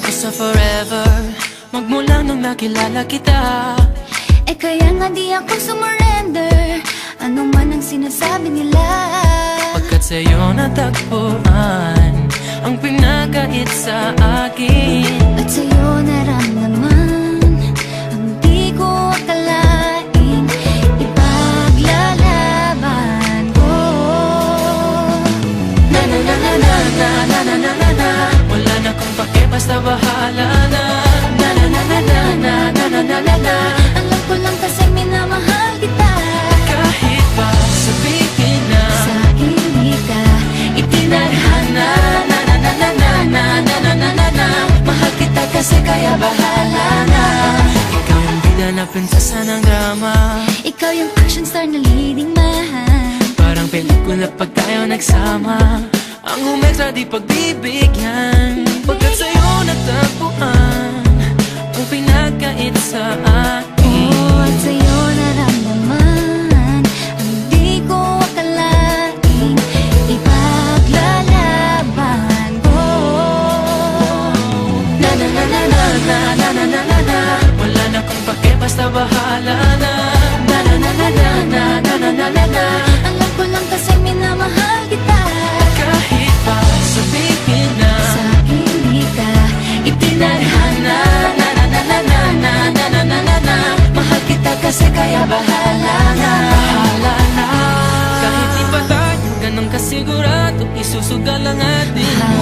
sa forever. Magmula nung nakilala kita. Eh kaya nga di ako sumurrender Ano man ang sinasabi nila. Pagkat sa'yo natagpuan Ang pinagkait sa akin. At sa'yo kasi kaya bahala na. Ikaw ang bida na prinsesa ng drama. Ikaw yung action star na leading man Parang pelikula pag tayo nagsama. Ang umektra di pagbibigyan. Pagkat sa'yo natagpuan Ang pinagkait sa akin na na na na na na Wala na kong pake basta bahala na Na na na na na na na na na na na Alam ko lang kasi minamahal kita Kahit pa sabihin na Sa akin di ka Itinadhana na na na na na na na na na na na Mahal kita kasi kaya bahala na Bahala na Kahit di pa tayo ganun kasigurado Isusugal ang ating Hala